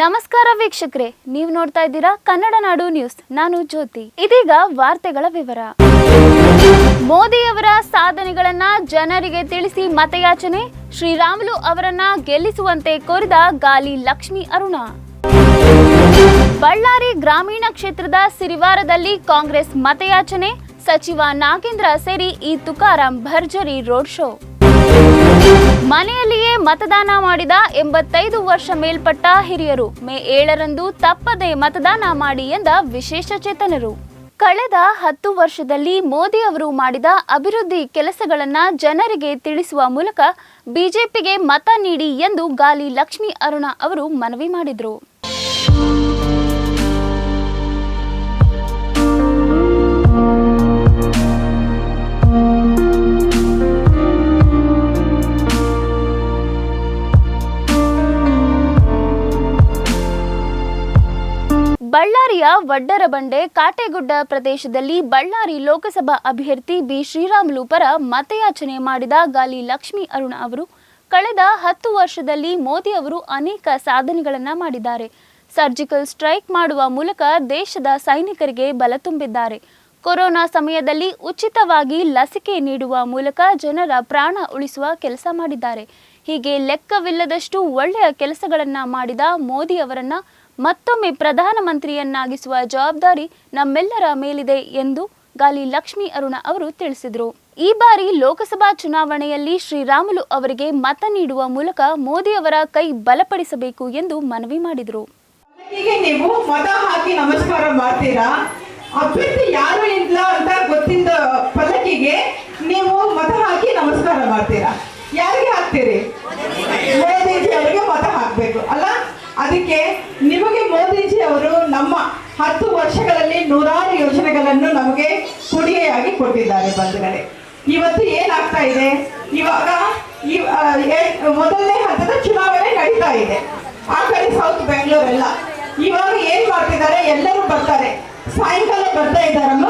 ನಮಸ್ಕಾರ ವೀಕ್ಷಕರೇ, ನೀವು ನೋಡ್ತಾ ಇದ್ದೀರಾ ಕನ್ನಡ ನಾಡು ನ್ಯೂಸ್. ನಾನು ಜ್ಯೋತಿ. ಇದೀಗ ವಾರ್ತೆಗಳ ವಿವರ. ಮೋದಿಯವರ ಸಾಧನೆಗಳನ್ನ ಜನರಿಗೆ ತಿಳಿಸಿ ಮತಯಾಚನೆ, ಶ್ರೀರಾಮುಲು ಅವರನ್ನ ಗೆಲ್ಲಿಸುವಂತೆ ಕೋರಿದ ಗಾಲಿ ಲಕ್ಷ್ಮಿ ಅರುಣ. ಬಳ್ಳಾರಿ ಗ್ರಾಮೀಣ ಕ್ಷೇತ್ರದ ಸಿರಿವಾರದಲ್ಲಿ ಕಾಂಗ್ರೆಸ್ ಮತಯಾಚನೆ, ಸಚಿವ ನಾಗೇಂದ್ರ ಸೇರಿ ಈ ತುಕಾರಾಂ ಭರ್ಜರಿ ರೋಡ್ ಶೋ. ಮನೆಯಲ್ಲಿಯೇ ಮತದಾನ ಮಾಡಿದ ಎಂಬತ್ತೈದು ವರ್ಷ ಮೇಲ್ಪಟ್ಟ ಹಿರಿಯರು ಮೇ ಏಳರಂದು ತಪ್ಪದೆ ಮತದಾನ ಮಾಡಿ ಎಂದ ವಿಶೇಷ ಚೇತನರು. ಕಳೆದ ಹತ್ತು ವರ್ಷದಲ್ಲಿ ಮೋದಿ ಅವರು ಮಾಡಿದ ಅಭಿವೃದ್ಧಿ ಕೆಲಸಗಳನ್ನು ಜನರಿಗೆ ತಿಳಿಸುವ ಮೂಲಕ ಬಿಜೆಪಿಗೆ ಮತ ನೀಡಿ ಎಂದು ಗಾಲಿ ಲಕ್ಷ್ಮಿ ಅರುಣ ಅವರು ಮನವಿ ಮಾಡಿದರು. ವಡ್ಡರಬಂಡೆ ಕಾಟೆಗುಡ್ಡ ಪ್ರದೇಶದಲ್ಲಿ ಬಳ್ಳಾರಿ ಲೋಕಸಭಾ ಅಭ್ಯರ್ಥಿ ಬಿ ಶ್ರೀರಾಮುಲು ಪರ ಮತಯಾಚನೆ ಮಾಡಿದ ಗಾಲಿ ಲಕ್ಷ್ಮಿ ಅರುಣ ಅವರು. ಕಳೆದ ಹತ್ತು ವರ್ಷದಲ್ಲಿ ಮೋದಿ ಅವರು ಅನೇಕ ಸಾಧನೆಗಳನ್ನು ಮಾಡಿದ್ದಾರೆ. ಸರ್ಜಿಕಲ್ ಸ್ಟ್ರೈಕ್ ಮಾಡುವ ಮೂಲಕ ದೇಶದ ಸೈನಿಕರಿಗೆ ಬಲ ತುಂಬಿದ್ದಾರೆ. ಕೊರೋನಾ ಸಮಯದಲ್ಲಿ ಉಚಿತವಾಗಿ ಲಸಿಕೆ ನೀಡುವ ಮೂಲಕ ಜನರ ಪ್ರಾಣ ಉಳಿಸುವ ಕೆಲಸ ಮಾಡಿದ್ದಾರೆ. ಹೀಗೆ ಲೆಕ್ಕವಿಲ್ಲದಷ್ಟು ಒಳ್ಳೆಯ ಕೆಲಸಗಳನ್ನು ಮಾಡಿದ ಮೋದಿ ಅವರನ್ನ ಮತ್ತೊಮ್ಮೆ ಪ್ರಧಾನಮಂತ್ರಿಯನ್ನಾಗಿಸುವ ಜವಾಬ್ದಾರಿ ನಮ್ಮೆಲ್ಲರ ಮೇಲಿದೆ ಎಂದು ಗಾಲಿ ಲಕ್ಷ್ಮಿ ಅರುಣ ಅವರು ತಿಳಿಸಿದರು. ಈ ಬಾರಿ ಲೋಕಸಭಾ ಚುನಾವಣೆಯಲ್ಲಿ ಶ್ರೀರಾಮುಲು ಅವರಿಗೆ ಮತ ನೀಡುವ ಮೂಲಕ ಮೋದಿ ಅವರ ಕೈ ಬಲಪಡಿಸಬೇಕು ಎಂದು ಮನವಿ ಮಾಡಿದರು. ನೀವು ಮತ ಹಾಕಿ ನಮಸ್ಕಾರ ಮಾಡ್ತೀರಾ? ಅಭ್ಯರ್ಥಿ ಯಾರು ಇಲ್ಲ ಅಂತ ಗೊತ್ತಿದ್ದ ಫಲಕಿಗೆ ನೀವು ಮತ ಹಾಕಿ ನಮಸ್ಕಾರ ಮಾಡ್ತೀರಾ? ಯಾರಿಗೆ ಹಾಕ್ತೀರಿ? ಮೋದಿಜಿ ಅವರಿಗೆ ಮತ ಹಾಕ್ಬೇಕು, ಅಲ್ಲ? ಅದಕ್ಕೆ ನಿಮಗೆ ಮೋದಿಜಿ ಅವರು ನಮ್ಮ ಹತ್ತು ವರ್ಷಗಳಲ್ಲಿ ನೂರಾರು ಯೋಜನೆಗಳನ್ನು ನಮಗೆ ಕೊಡುಗೆಯಾಗಿ ಕೊಟ್ಟಿದ್ದಾರೆ ಬಂಧುಗಳೇ. ಇವತ್ತು ಏನಾಗ್ತಾ ಇದೆ? ಇವಾಗ ಈ- ಮೊದಲನೇ ಹಂತದ ಚುನಾವಣೆ ನಡೀತಾ ಇದೆ. ಆ ಕಡೆ ಸೌತ್ ಬೆಂಗಳೂರೆಲ್ಲ ಇವಾಗ ಏನ್ ಮಾಡ್ತಿದ್ದಾರೆ? ಎಲ್ಲರೂ ಬರ್ತಾರೆ. ಸಾಯಂಕಾಲ ಬರ್ತಾ ಇದ್ದಾರಮ್ಮ?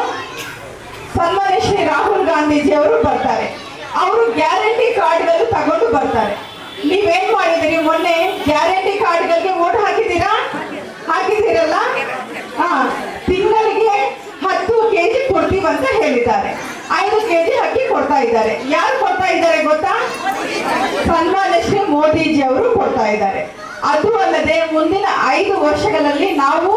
ಸನ್ಮಾನ್ಯ ಶ್ರೀ ರಾಹುಲ್ ಗಾಂಧೀಜಿ ಅವರು ಬರ್ತಾರೆ. ಅವರು ಗ್ಯಾರಂಟಿ ಕಾರ್ಡ್ಗಳು ತಗೊಂಡು ಬರ್ತಾರೆ. ನೀವೇನ್ ಮಾಡಿದಿರಿ? ಮೊನ್ನೆ ಗ್ಯಾರಂಟಿ ಕಾರ್ಡ್ಗಳಿಗೆ ಓಟ್ ಹಾಕಿದ್ದೀರಾ? ಹಾಕಿದ್ದೀರಲ್ಲ? ಹಾ, ತಿಂಗಳಿಗೆ ಹತ್ತು ಕೆಜಿ ಕೊಡ್ತೀವಂತ ಹೇಳಿದ್ದಾರೆ. ಐದು ಕೆಜಿ ಅಕ್ಕಿ ಕೊಡ್ತಾ ಇದ್ದಾರೆ. ಯಾರು ಕೊಡ್ತಾ ಇದ್ದಾರೆ ಗೊತ್ತಾ? ಸನ್ಮಾನ್ಯ ಶ್ರೀ ಮೋದಿಜಿ ಅವರು ಕೊಡ್ತಾ ಇದ್ದಾರೆ. ಅದು ಅಲ್ಲದೆ ಮುಂದಿನ ಐದು ವರ್ಷಗಳಲ್ಲಿ ನಾವು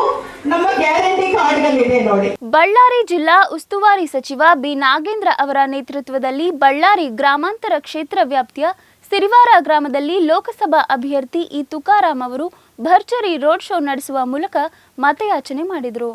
ನಮ್ಮ ಗ್ಯಾರಂಟಿ ಕಾರ್ಡ್ಗಳಿದೆ ನೋಡಿ. ಬಳ್ಳಾರಿ ಜಿಲ್ಲಾ ಉಸ್ತುವಾರಿ ಸಚಿವ ಬಿ ನಾಗೇಂದ್ರ ಅವರ ನೇತೃತ್ವದಲ್ಲಿ ಬಳ್ಳಾರಿ ಗ್ರಾಮಾಂತರ ಕ್ಷೇತ್ರ ವ್ಯಾಪ್ತಿಯ ಸಿರಿವಾರ ಗ್ರಾಮದಲ್ಲಿ ಲೋಕಸಭಾ ಅಭ್ಯರ್ಥಿ ಇ ತುಕಾರಾಮ್ ಅವರು ಭರ್ಜರಿ ರೋಡ್ ಶೋ ನಡೆಸುವ ಮೂಲಕ ಮತಯಾಚನೆ ಮಾಡಿದರು.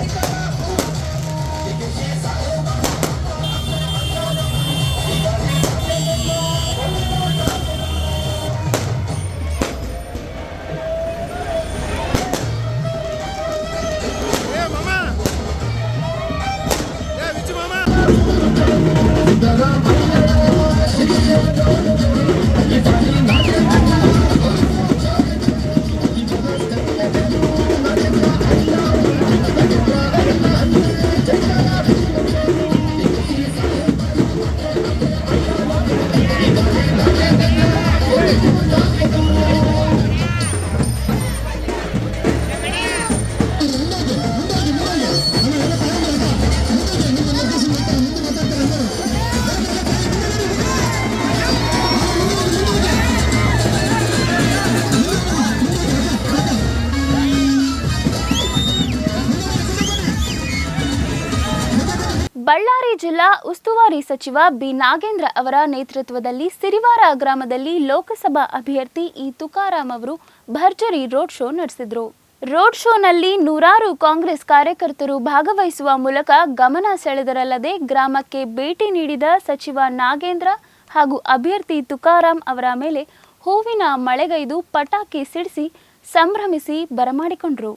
Let's go! ಜಿಲ್ಲಾ ಉಸ್ತುವಾರಿ ಸಚಿವ ಬಿ ನಾಗೇಂದ್ರ ಅವರ ನೇತೃತ್ವದಲ್ಲಿ ಸಿರಿವಾರ ಗ್ರಾಮದಲ್ಲಿ ಲೋಕಸಭಾ ಅಭ್ಯರ್ಥಿ ಇ ತುಕಾರಾಂ ಅವರು ಭರ್ಜರಿ ರೋಡ್ ಶೋ ನಡೆಸಿದರು. ರೋಡ್ ಶೋನಲ್ಲಿ ನೂರಾರು ಕಾಂಗ್ರೆಸ್ ಕಾರ್ಯಕರ್ತರು ಭಾಗವಹಿಸುವ ಮೂಲಕ ಗಮನ ಸೆಳೆದರಲ್ಲದೆ ಗ್ರಾಮಕ್ಕೆ ಭೇಟಿ ನೀಡಿದ ಸಚಿವ ನಾಗೇಂದ್ರ ಹಾಗೂ ಅಭ್ಯರ್ಥಿ ತುಕಾರಾಂ ಅವರ ಮೇಲೆ ಹೂವಿನ ಮಳೆಗೈದು ಪಟಾಕಿ ಸಿಡಿಸಿ ಸಂಭ್ರಮಿಸಿ ಬರಮಾಡಿಕೊಂಡರು.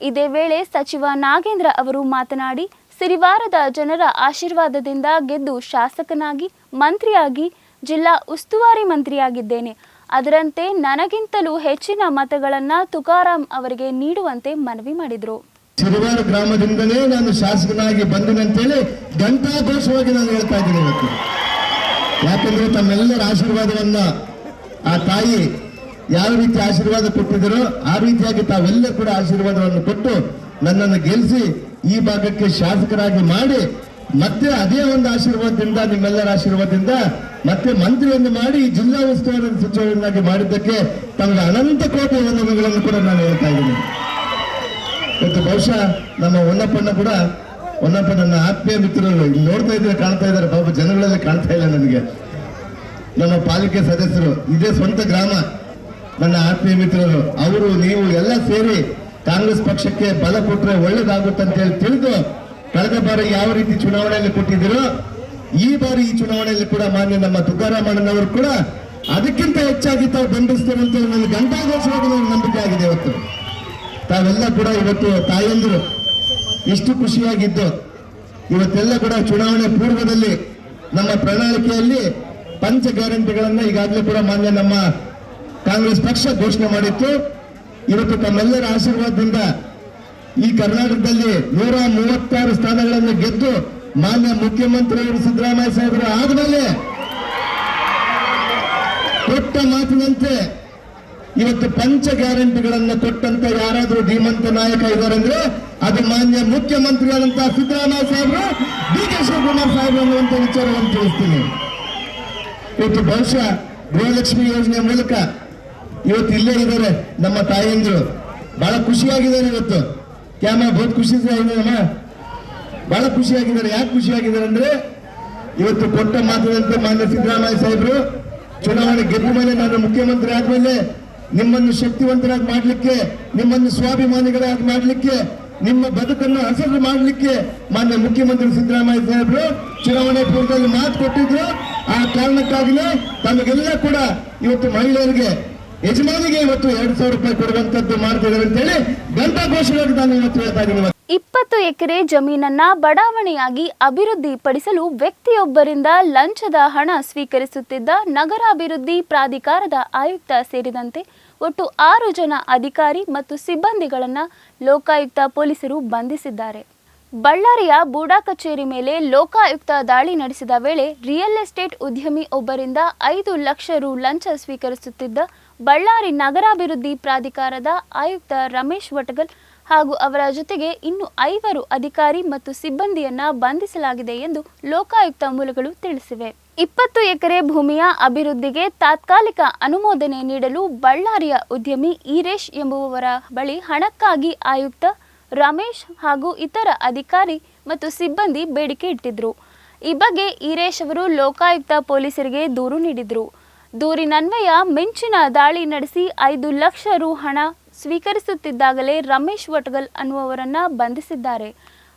ಇದೇ ವೇಳೆ ಸಚಿವ ನಾಗೇಂದ್ರ ಅವರು ಮಾತನಾಡಿ ಸಿರಿವಾರದ ಜನರ ಆಶೀರ್ವಾದದಿಂದ ಗೆದ್ದು ಶಾಸಕನಾಗಿ, ಮಂತ್ರಿಯಾಗಿ, ಜಿಲ್ಲಾ ಉಸ್ತುವಾರಿ ಮಂತ್ರಿಯಾಗಿದ್ದೇನೆ. ಅದರಂತೆ ನನಗಿಂತಲೂ ಹೆಚ್ಚಿನ ಮತಗಳನ್ನು ತುಕಾರಾಂ ಅವರಿಗೆ ನೀಡುವಂತೆ ಮನವಿ ಮಾಡಿದರು. ಸಿರಿವಾರ ಗ್ರಾಮದಿಂದಲೇ ನಾನು ಶಾಸಕನಾಗಿ ಬಂದಿನಂತೇಳಿ ಘಂಟಾಘೋಷವಾಗಿ ನಾನು ಹೇಳ್ತಾ ಇದ್ದೀನಿ ಇವತ್ತು. ಯಾಕಂದ್ರೆ ತಮ್ಮೆಲ್ಲರ ಆಶೀರ್ವಾದವನ್ನ ಆ ತಾಯಿ ಯಾವ ರೀತಿ ಆಶೀರ್ವಾದ ಕೊಟ್ಟಿದ್ದರೋ ಆ ರೀತಿಯಾಗಿ ತಾವೆಲ್ಲ ಕೂಡ ಆಶೀರ್ವಾದವನ್ನು ಕೊಟ್ಟು ನನ್ನನ್ನು ಗೆಲ್ಲಿಸಿ ಈ ಭಾಗಕ್ಕೆ ಶಾಸಕರಾಗಿ ಮಾಡಿ ಮತ್ತೆ ಅದೇ ಒಂದು ಆಶೀರ್ವಾದದಿಂದ, ನಿಮ್ಮೆಲ್ಲರ ಆಶೀರ್ವಾದದಿಂದ ಮತ್ತೆ ಮಂತ್ರಿಯನ್ನು ಮಾಡಿ ಜಿಲ್ಲಾ ಉಸ್ತುವಾರಿ ಸಚಿವರನ್ನಾಗಿ ಮಾಡಿದ್ದಕ್ಕೆ ತಮಗೆ ಅನಂತ ಕೋಟಿ ವಂದನೆಗಳನ್ನು ಕೂಡ ನಾನು ಹೇಳ್ತಾ ಇದ್ದೀನಿ. ಇವತ್ತು ಬಹುಶಃ ನಮ್ಮ ಹೊನ್ನಪ್ಪಣ್ಣ ಕೂಡ ಹೊನ್ನಪ್ಪ ನನ್ನ ಆತ್ಮೀಯ ಮಿತ್ರರು ಇಲ್ಲಿ ನೋಡ್ತಾ ಇದ್ರೆ ಕಾಣ್ತಾ ಇದ್ದಾರೆ. ಪಾಪ ಜನಗಳಲ್ಲಿ ಕಾಣ್ತಾ ಇಲ್ಲ ನನಗೆ. ನಮ್ಮ ಪಾಲಿಕೆ ಸದಸ್ಯರು, ಇದೇ ಸ್ವಂತ ಗ್ರಾಮ. ನನ್ನ ಆತ್ಮೀಯ ಮಿತ್ರರು, ಅವರು, ನೀವು ಎಲ್ಲ ಸೇರಿ ಕಾಂಗ್ರೆಸ್ ಪಕ್ಷಕ್ಕೆ ಬಲ ಕೊಟ್ಟರೆ ಒಳ್ಳೇದಾಗುತ್ತೆ ಅಂತ ಹೇಳಿ ತಿಳಿದು ಕಳೆದ ಬಾರಿ ಯಾವ ರೀತಿ ಚುನಾವಣೆಯಲ್ಲಿ ಕೊಟ್ಟಿದ್ದೀರೋ, ಈ ಬಾರಿ ಈ ಚುನಾವಣೆಯಲ್ಲಿ ಕೂಡ ಮಾನ್ಯ ನಮ್ಮ ತುಕಾರಾಮಣ್ಣನವರು ಕೂಡ ಅದಕ್ಕಿಂತ ಹೆಚ್ಚಾಗಿ ತಾವು ಬೆಂಬಲಿಸ್ತಾರೆ ಅಂತ ನನಗೆ ನನಗೆ ನಂಬಿಕೆ ಆಗಿದೆ ಇವತ್ತು. ತಾವೆಲ್ಲ ಕೂಡ ಇವತ್ತು ತಾಯಂದಿರು ಎಷ್ಟು ಖುಷಿಯಾಗಿದ್ದು, ಇವತ್ತೆಲ್ಲ ಕೂಡ ಚುನಾವಣೆ ಪೂರ್ವದಲ್ಲಿ ನಮ್ಮ ಪ್ರಣಾಳಿಕೆಯಲ್ಲಿ ಪಂಚ ಗ್ಯಾರಂಟಿಗಳನ್ನ ಈಗಾಗಲೇ ಕೂಡ ಮಾನ್ಯ ನಮ್ಮ ಕಾಂಗ್ರೆಸ್ ಪಕ್ಷ ಘೋಷಣೆ ಮಾಡಿತ್ತು. ಇವತ್ತು ತಮ್ಮೆಲ್ಲರ ಆಶೀರ್ವಾದದಿಂದ ಈ ಕರ್ನಾಟಕದಲ್ಲಿ ನೂರ ಮೂವತ್ತಾರು ಸ್ಥಾನಗಳನ್ನು ಗೆದ್ದು ಮಾನ್ಯ ಮುಖ್ಯಮಂತ್ರಿಯವರು ಸಿದ್ದರಾಮಯ್ಯ ಸಾಹೇಬರು ಆದ್ಮೇಲೆ ಕೊಟ್ಟ ಮಾತಿನಂತೆ ಇವತ್ತು ಪಂಚ ಗ್ಯಾರಂಟಿಗಳನ್ನು ಕೊಟ್ಟಂತ ಯಾರಾದರೂ ಧೀಮಂತ ನಾಯಕ ಇದ್ದಾರೆಂದ್ರೆ ಅದು ಮಾನ್ಯ ಮುಖ್ಯಮಂತ್ರಿಗಳಂತಹ ಸಿದ್ದರಾಮಯ್ಯ ಸಾಹೇಬರು, ಡಿ ಕೆ ಶಿವಕುಮಾರ್ ಸಾಹೇಬರು ಅನ್ನುವಂತ ವಿಚಾರವನ್ನು ತಿಳಿಸ್ತೀನಿ. ಇವತ್ತು ಬಹುಶಃ ಗೃಹಲಕ್ಷ್ಮಿ ಯೋಜನೆ ಮೂಲಕ ಇವತ್ತು ಇಲ್ಲೇ ಇದ್ದಾರೆ ನಮ್ಮ ತಾಯಿಯಂದ್ರು ಬಹಳ ಖುಷಿಯಾಗಿದ್ದಾರೆ ಇವತ್ತು. ಕ್ಯಾಮ ಬಹುತ್ ಖುಷಿ ಅಮ್ಮ? ಬಹಳ ಖುಷಿಯಾಗಿದ್ದಾರೆ. ಯಾಕೆ ಖುಷಿಯಾಗಿದ್ದಾರೆ ಅಂದ್ರೆ ಇವತ್ತು ಕೊಟ್ಟ ಮಾತಿನಂತೆ ಮಾನ್ಯ ಸಿದ್ದರಾಮಯ್ಯ ಸಾಹೇಬರು, ಚುನಾವಣೆ ಗೆದ್ದ ಮೇಲೆ ನಾನು ಮುಖ್ಯಮಂತ್ರಿ ಆದ್ಮೇಲೆ ನಿಮ್ಮನ್ನು ಶಕ್ತಿವಂತರಾಗಿ ಮಾಡಲಿಕ್ಕೆ, ನಿಮ್ಮನ್ನು ಸ್ವಾಭಿಮಾನಿಗಳಾಗಿ ಮಾಡಲಿಕ್ಕೆ, ನಿಮ್ಮ ಬದುಕನ್ನು ಹಸಿರು ಮಾಡಲಿಕ್ಕೆ ಮಾನ್ಯ ಮುಖ್ಯಮಂತ್ರಿ ಸಿದ್ದರಾಮಯ್ಯ ಸಾಹೇಬರು ಚುನಾವಣೆ ಪೂರ್ವದಲ್ಲಿ ಮಾತು ಕೊಟ್ಟಿದ್ರು. ಆ ಕಾರಣಕ್ಕಾಗಿಯೇ ತಮಗೆಲ್ಲ ಕೂಡ ಇವತ್ತು ಮಹಿಳೆಯರಿಗೆ ಯಜಮಾನಿಗೆ ಇವತ್ತು ಎರಡ್ ಸಾವಿರ ರೂಪಾಯಿ ಕೊಡುವಂತದ್ದು ಮಾಡ್ತಿದ್ದಾರೆ ಇವತ್ತು. ಇಪ್ಪತ್ತು ಎಕರೆ ಜಮೀನನ್ನ ಬಡಾವಣೆಯಾಗಿ ಅಭಿವೃದ್ಧಿಪಡಿಸಲು ವ್ಯಕ್ತಿಯೊಬ್ಬರಿಂದ ಲಂಚದ ಹಣ ಸ್ವೀಕರಿಸುತ್ತಿದ್ದ ನಗರಾಭಿವೃದ್ಧಿ ಪ್ರಾಧಿಕಾರದ ಆಯುಕ್ತ ಸೇರಿದಂತೆ ಒಟ್ಟು ಆರು ಜನ ಅಧಿಕಾರಿ ಮತ್ತು ಸಿಬ್ಬಂದಿಗಳನ್ನ ಲೋಕಾಯುಕ್ತ ಪೊಲೀಸರು ಬಂಧಿಸಿದ್ದಾರೆ ಬಳ್ಳಾರಿಯ ಬೂಡಾ ಕಚೇರಿ ಮೇಲೆ ಲೋಕಾಯುಕ್ತ ದಾಳಿ ನಡೆಸಿದ ವೇಳೆ ರಿಯಲ್ ಎಸ್ಟೇಟ್ ಉದ್ಯಮಿ ಒಬ್ಬರಿಂದ ಐದು ಲಕ್ಷ ರು ಲಂಚ ಸ್ವೀಕರಿಸುತ್ತಿದ್ದ ಬಳ್ಳಾರಿ ನಗರಾಭಿವೃದ್ಧಿ ಪ್ರಾಧಿಕಾರದ ಆಯುಕ್ತ ರಮೇಶ್ ವಟಗಲ್ ಹಾಗೂ ಅವರ ಜೊತೆಗೆ ಇನ್ನು ಐವರು ಅಧಿಕಾರಿ ಮತ್ತು ಸಿಬ್ಬಂದಿಯನ್ನ ಬಂಧಿಸಲಾಗಿದೆ ಎಂದು ಲೋಕಾಯುಕ್ತ ಮೂಲಗಳು ತಿಳಿಸಿವೆ. ಇಪ್ಪತ್ತು ಎಕರೆ ಭೂಮಿಯ ಅಭಿವೃದ್ಧಿಗೆ ತಾತ್ಕಾಲಿಕ ಅನುಮೋದನೆ ನೀಡಲು ಬಳ್ಳಾರಿಯ ಉದ್ಯಮಿ ಈರೇಶ್ ಎಂಬುವವರ ಬಳಿ ಹಣಕ್ಕಾಗಿ ಆಯುಕ್ತ ರಮೇಶ್ ಹಾಗೂ ಇತರ ಅಧಿಕಾರಿ ಮತ್ತು ಸಿಬ್ಬಂದಿ ಬೇಡಿಕೆ ಇಟ್ಟಿದ್ರು. ಈ ಬಗ್ಗೆ ಈರೇಶ್ ಅವರು ಲೋಕಾಯುಕ್ತ ಪೊಲೀಸರಿಗೆ ದೂರು ನೀಡಿದ್ರು. ದೂರಿನನ್ವಯ ಮಿಂಚಿನ ದಾಳಿ ನಡೆಸಿ ಐದು ಲಕ್ಷ ರು ಹಣ ಸ್ವೀಕರಿಸುತ್ತಿದ್ದಾಗಲೇ ರಮೇಶ್ ವಟಗಲ್ ಅನ್ನುವವರನ್ನ ಬಂಧಿಸಿದ್ದಾರೆ.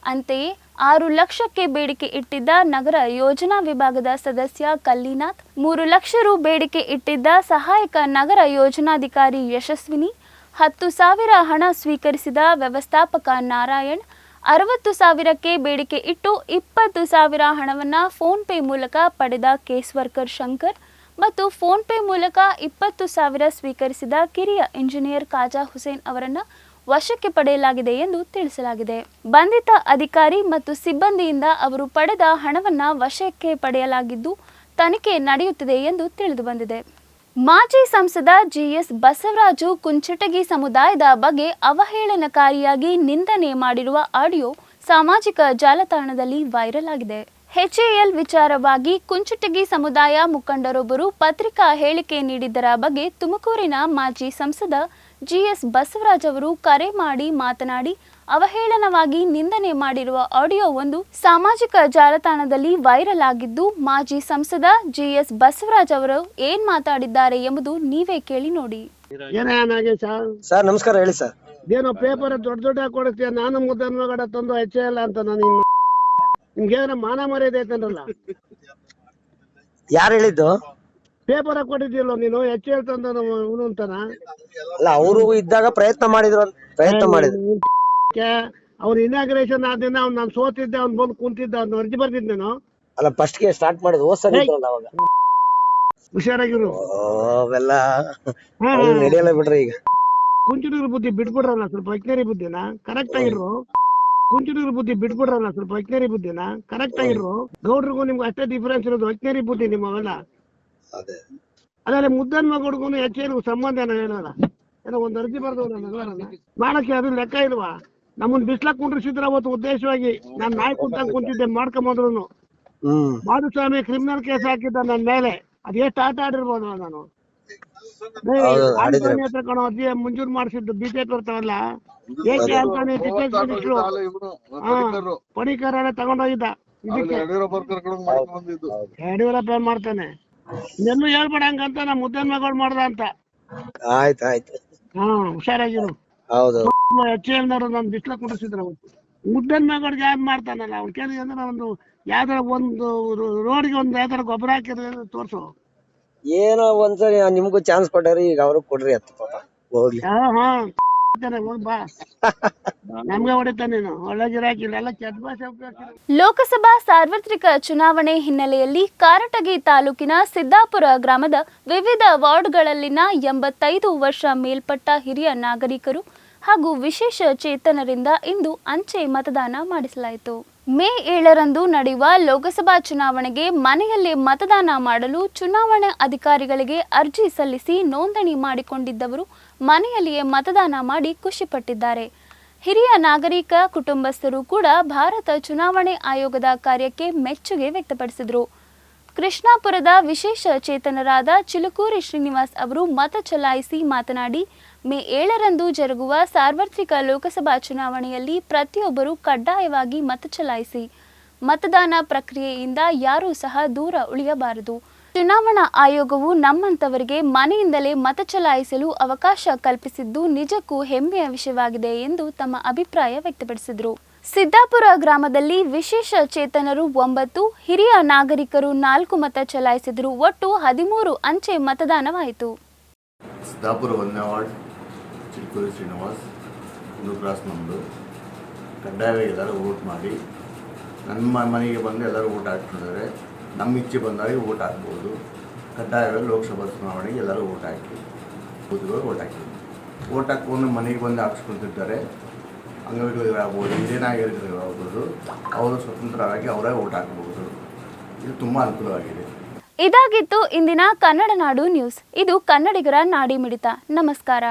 ಅಂತೆಯೇ ಆರು ಲಕ್ಷಕ್ಕೆ ಬೇಡಿಕೆ ಇಟ್ಟಿದ್ದ ನಗರ ಯೋಜನಾ ವಿಭಾಗದ ಸದಸ್ಯ ಕಲ್ಲಿನಾಥ್, ಮೂರು ಲಕ್ಷ ರು ಬೇಡಿಕೆ ಇಟ್ಟಿದ್ದ ಸಹಾಯಕ ನಗರ ಯೋಜನಾಧಿಕಾರಿ ಯಶಸ್ವಿನಿ, ಹತ್ತು ಸಾವಿರ ಹಣ ಸ್ವೀಕರಿಸಿದ ವ್ಯವಸ್ಥಾಪಕ ನಾರಾಯಣ್, ಅರವತ್ತು ಸಾವಿರಕ್ಕೆ ಬೇಡಿಕೆ ಇಟ್ಟು ಇಪ್ಪತ್ತು ಸಾವಿರ ಹಣವನ್ನು ಫೋನ್ಪೇ ಮೂಲಕ ಪಡೆದ ಕೇಸ್ ವರ್ಕರ್ ಶಂಕರ್ ಮತ್ತು ಫೋನ್ ಪೇ ಮೂಲಕ ಇಪ್ಪತ್ತು ಸಾವಿರ ಸ್ವೀಕರಿಸಿದ ಕಿರಿಯ ಇಂಜಿನಿಯರ್ ಖಾಜಾ ಹುಸೇನ್ ಅವರನ್ನು ವಶಕ್ಕೆ ಪಡೆಯಲಾಗಿದೆ ಎಂದು ತಿಳಿಸಲಾಗಿದೆ. ಬಂಧಿತ ಅಧಿಕಾರಿ ಮತ್ತು ಸಿಬ್ಬಂದಿಯಿಂದ ಅವರು ಪಡೆದ ಹಣವನ್ನು ವಶಕ್ಕೆ ಪಡೆಯಲಾಗಿದ್ದು ತನಿಖೆ ನಡೆಯುತ್ತಿದೆ ಎಂದು ತಿಳಿದು ಬಂದಿದೆ. ಮಾಜಿ ಸಂಸದ ಜಿಎಸ್ ಬಸವರಾಜು ಕುಂಚಟಗಿ ಸಮುದಾಯದ ಬಗ್ಗೆ ಅವಹೇಳನಕಾರಿಯಾಗಿ ನಿಂದನೆ ಮಾಡಿರುವ ಆಡಿಯೋ ಸಾಮಾಜಿಕ ಜಾಲತಾಣದಲ್ಲಿ ವೈರಲ್ ಆಗಿದೆ. ಎಚ್ಎಎಲ್ ವಿಚಾರವಾಗಿ ಕುಂಚುಟಗಿ ಸಮುದಾಯ ಮುಖಂಡರೊಬ್ಬರು ಪತ್ರಿಕಾ ಹೇಳಿಕೆ ನೀಡಿದ್ದರ ಬಗ್ಗೆ ತುಮಕೂರಿನ ಮಾಜಿ ಸಂಸದ ಜಿಎಸ್ ಬಸವರಾಜ್ ಅವರು ಕರೆ ಮಾಡಿ ಮಾತನಾಡಿ ಅವಹೇಳನವಾಗಿ ನಿಂದನೆ ಮಾಡಿರುವ ಆಡಿಯೋ ಒಂದು ಸಾಮಾಜಿಕ ಜಾಲತಾಣದಲ್ಲಿ ವೈರಲ್ ಆಗಿದ್ದು ಮಾಜಿ ಸಂಸದ ಜಿಎಸ್ ಬಸವರಾಜ್ ಅವರು ಏನ್ ಮಾತಾಡಿದ್ದಾರೆ ಎಂಬುದು ನೀವೇ ಕೇಳಿ ನೋಡಿ. ಸರ್ ನಮಸ್ಕಾರ ಹೇಳಿ ಸರ್. ಏನೋ ಪೇಪರ್ ದೊಡ್ಡ ದೊಡ್ಡ ಕೊಡುತ್ತೀಯ ನಾನು ಮಗಡ ತಂದು ಹೆಚ್ಚೇ ಇಲ್ಲ ಅಂತ ನಾನು ಇನ್ನು ಏನಾರ ಮಾನ ಮರ್ಯಾದೆ ಐತೇನ್ರಲ್ಲ? ಯಾರು ಹೇಳಿದ್ದು? ಪೇಪರ್ ಕೊಟ್ಟಿದ್ಯಲ್ಲ ನೀನು? ಹೆಚ್ಚು ಹೇಳ್ತಂದ ಇವನು ಅಂತಾನ? ಅಲ್ಲ ಅವರು ಇದ್ದಾಗ ಪ್ರಯತ್ನ ಮಾಡಿದ್ರು ಅಂತ- ಪ್ರಯತ್ನ ಮಾಡಿದ್ರು. ಅವ್ನ ಇನಾಗ್ರೇಷನ್ ಆದಿನ ಅವ್ನು ನಾನು ಸೋತಿದ್ದೆ ಅವ್ನ್ ಬಂದು ಕುಂತಿದ್ದ ಅವ್ನ ಅರ್ಜಿ ಬರ್ತಿದ್ದೆ ನಾನು? ಅಲ್ಲ ಫಸ್ಟ್ಗೆ ಸ್ಟಾರ್ಟ್ ಮಾಡಿದ್ರು ಹೋದ್ ಸರಿ ಇದ್ರಲ್ಲ ಅವಾಗ. ಹುಷಾರಾಗಿರು. ಓ, ಅವೆಲ್ಲ ಅವು ನಡೆಯಲ್ಲ ಬಿಡ್ರಿ ಈಗ. ಕುಂಚಿಡೂರು ಬುದ್ಧಿ ಬಿಟ್ಬಿಡ್ರಲ್ಲ ಸ್ವಲ್ಪ ಅಜ್ಞಾರಿ ಬುದ್ಧಿನ? ಕರೆಕ್ಟ್ ಆಗಿರು. ಕುಂಚಿಡೂರು ಬುದ್ಧಿ ಬಿಟ್ಬಿಡ್ರಲ್ಲ ಸ್ವಲ್ಪ ವೈಜ್ಞಾನಿಕ ಬುದ್ಧಿನ? ಕರೆಕ್ಟ್ ಆಗಿರು? ಗೌಡ್ರಿಗೂ ನಿಮ್ಗೆ ಅಷ್ಟೇ ಡಿಫರೆನ್ಸ್ ಇರೋದು ವೈಜ್ಞಾನಿಕ ಬುದ್ಧಿ ನಿಮ್ಮವೆಲ್ಲ ಅದೇ. ಅದೇ ಮುದ್ದನ್ ಮಗುಡ್ಗೂ ಹೆಚ್ಚೇನು ಸಂಬಂಧ ಏನೋ ಹೇಳಲ್ಲ. ಏನೋ ಒಂದ್ ಅರ್ಜಿ ಬರ್ದು ಮಾಡಕ್ಕೆ ಅದು ಲೆಕ್ಕ ಇಲ್ವಾ? ನಮ್ಮನ್ ಬಿಸ್ಲಾಕ್ ಕುಂಡ್ರಿಸಿದ್ರ ಅವತ್ತು ಉದ್ದೇಶವಾಗಿ ನಾನ್ ನಾಯಿ ಕುಂತ ಕುಂತಿದ್ದೆ ಮಾಡ್ಕೊಂಬಂದ್ರು ಮಾಧುಸ್ವಾಮಿ ಕ್ರಿಮಿನಲ್ ಕೇಸ್ ಹಾಕಿದ್ದ ನನ್ ಮೇಲೆ. ಅದೇ ಆಟ ಆಡಿರ್ಬೋದು ನಾನು. ಆಂಟೋನಿ ಹತ್ರ ಕಣೋ ಅಜ್ಜಿ ಮಂಜೂರ್ ಮಾಡಿಸಿದ್ದು ಬಿಜೆಪಿ ಬರ್ತಾವಲ್ಲ ಏಕೆ ಆಂಟೋನಿ ಡಿಫೆನ್ಸ್ ಮಿನಿಸ್ಟ್ರು ಹಾ ಪಡಿಕರ ತಗೊಂಡೋಗಿದ್ದ ಇದಕ್ಕೆ. ಯಡಿಯೂರಪ್ಪ ಏನ್ ಮಾಡ್ತಾನೆ? ಇನ್ನೆಲ್ಲೂ ಹೇಳ್ಬೇಡ ಹಂಗಂತ ನಾ ಮುದ್ದನ್ ಮಗಳು ಮಾಡ್ದ ಅಂತ. ಆಯ್ತು ಆಯ್ತು. ಹಾ ಹುಷಾರಾಗಿರು. ಹೌದು ಹೆಚ್ಚು ಹೇಳ್ದವ್ರು ನಾನು ಬಿಸ್ಲ ಕುಡಿಸಿದ್ರು ಅವತ್ತು. ಮುದ್ದನ್ ಮಗಳಿಗೆ ಯಾರು ಮಾಡ್ತಾನಲ್ಲ ಅವ್ನು ಒಂದು ಯಾವ್ದಾರ ಒಂದು ರೋಡ್ಗೆ ಒಂದು ಯಾವ್ದಾರ ಗೊಬ್ಬರ ಹಾಕಿದ್ರೆ ತೋರ್ಸು. ಏನೋ ಒಂದ್ಸರಿ ನಿಮ್ಗೂ ಚಾನ್ಸ್ ಕೊಟ್ಟಾರಿ ಈಗ ಅವ್ರಿಗೆ ಕೊಡ್ರಿ ಅತ್ತ ಪಾಪ. ಹೋಗ್ಲಿ. ಲೋಕಸಭಾ ಸಾರ್ವತ್ರಿಕ ಚುನಾವಣೆ ಹಿನ್ನೆಲೆಯಲ್ಲಿ ಕಾರಟಗಿ ತಾಲೂಕಿನ ಸಿದ್ದಾಪುರ ಗ್ರಾಮದ ವಿವಿಧ ವಾರ್ಡ್ಗಳಲ್ಲಿನ ಎಂಬತ್ತೈದು ವರ್ಷ ಮೇಲ್ಪಟ್ಟ ಹಿರಿಯ ನಾಗರಿಕರು ಹಾಗೂ ವಿಶೇಷ ಚೇತನರಿಂದ ಇಂದು ಅಂಚೆ ಮತದಾನ ಮಾಡಿಸಲಾಯಿತು. ಮೇ ಏಳರಂದು ನಡೆಯುವ ಲೋಕಸಭಾ ಚುನಾವಣೆಗೆ ಮನೆಯಲ್ಲೇ ಮತದಾನ ಮಾಡಲು ಚುನಾವಣಾ ಅಧಿಕಾರಿಗಳಿಗೆ ಅರ್ಜಿ ಸಲ್ಲಿಸಿ ನೋಂದಣಿ ಮಾಡಿಕೊಂಡಿದ್ದವರು ಮನೆಯಲ್ಲಿಯೇ ಮತದಾನ ಮಾಡಿ ಖುಷಿಪಟ್ಟಿದ್ದಾರೆ ಹಿರಿಯ ನಾಗರಿಕ ಕುಟುಂಬಸ್ಥರು ಕೂಡ ಭಾರತ ಚುನಾವಣೆ ಆಯೋಗದ ಕಾರ್ಯಕ್ಕೆ ಮೆಚ್ಚುಗೆ ವ್ಯಕ್ತಪಡಿಸಿದರು. ಕೃಷ್ಣಾಪುರದ ವಿಶೇಷ ಚೇತನರಾದ ಚಿಲುಕೂರಿ ಶ್ರೀನಿವಾಸ್ ಅವರು ಮತ ಚಲಾಯಿಸಿ ಮಾತನಾಡಿ ಮೇ ಏಳರಂದು ಜರುಗುವ ಸಾರ್ವತ್ರಿಕ ಲೋಕಸಭಾ ಚುನಾವಣೆಯಲ್ಲಿ ಪ್ರತಿಯೊಬ್ಬರೂ ಕಡ್ಡಾಯವಾಗಿ ಮತ ಚಲಾಯಿಸಿ ಮತದಾನ ಪ್ರಕ್ರಿಯೆಯಿಂದ ಯಾರೂ ಸಹ ದೂರ ಉಳಿಯಬಾರದು. ಚುನಾವಣಾ ಆಯೋಗವು ನಮ್ಮಂತವರಿಗೆ ಮನೆಯಿಂದಲೇ ಮತ ಚಲಾಯಿಸಲು ಅವಕಾಶ ಕಲ್ಪಿಸಿದ್ದು ನಿಜಕ್ಕೂ ಹೆಮ್ಮೆಯ ವಿಷಯವಾಗಿದೆ ಎಂದು ತಮ್ಮ ಅಭಿಪ್ರಾಯ ವ್ಯಕ್ತಪಡಿಸಿದರು. ಸಿದ್ದಾಪುರ ಗ್ರಾಮದಲ್ಲಿ ವಿಶೇಷ ಚೇತನರು ಒಂಬತ್ತು, ಹಿರಿಯ ನಾಗರಿಕರು ನಾಲ್ಕು ಮತ ಚಲಾಯಿಸಿದರು. ಒಟ್ಟು ಹದಿಮೂರು ಅಂಚೆ ಮತದಾನವಾಯಿತು. ಸಿದ್ದಾಪುರ ಚಿಲ್ಕೂರಿ ಶ್ರೀನಿವಾಸ್ ಹಿಂದೂ ಕ್ರಾಸ್ ನಮ್ಮದು ಕಡ್ಡಾಯವಾಗಿ ಎಲ್ಲರೂ ವೋಟ್ ಮಾಡಿ. ನಮ್ಮ ಮನೆಗೆ ಬಂದು ಎಲ್ಲರೂ ಊಟ ಹಾಕ್ತಿದ್ದಾರೆ. ನಮ್ಮ ಇಚ್ಛೆ ಬಂದಾಗ ಊಟ ಹಾಕ್ಬೋದು. ಕಡ್ಡಾಯವಾಗಿ ಲೋಕಸಭಾ ಚುನಾವಣೆಗೆ ಎಲ್ಲರೂ ಊಟ ಹಾಕಿ ಬೂತ್ಗಳು ವೋಟ್ ಹಾಕಿ. ವೋಟ್ ಹಾಕ್ಕೊಂಡು ಮನೆಗೆ ಬಂದು ಹಾಕ್ಸ್ಕೊತಿರ್ತಾರೆ ಅಂಗವಿಕಲರಾಗ್ಬೋದು ಹಿರಿಯ ನಾಗರಿಕರಾಗ್ಬೋದು ಅವರು ಸ್ವತಂತ್ರವಾಗಿ ಅವರೇ ವೋಟ್ ಹಾಕಬಹುದು ಇದು ತುಂಬ ಅನುಕೂಲವಾಗಿದೆ. ಇದಾಗಿತ್ತು ಇಂದಿನ ಕನ್ನಡ ನಾಡು ನ್ಯೂಸ್. ಇದು ಕನ್ನಡಿಗರ ನಾಡಿ ಮಿಡಿತ. ನಮಸ್ಕಾರ.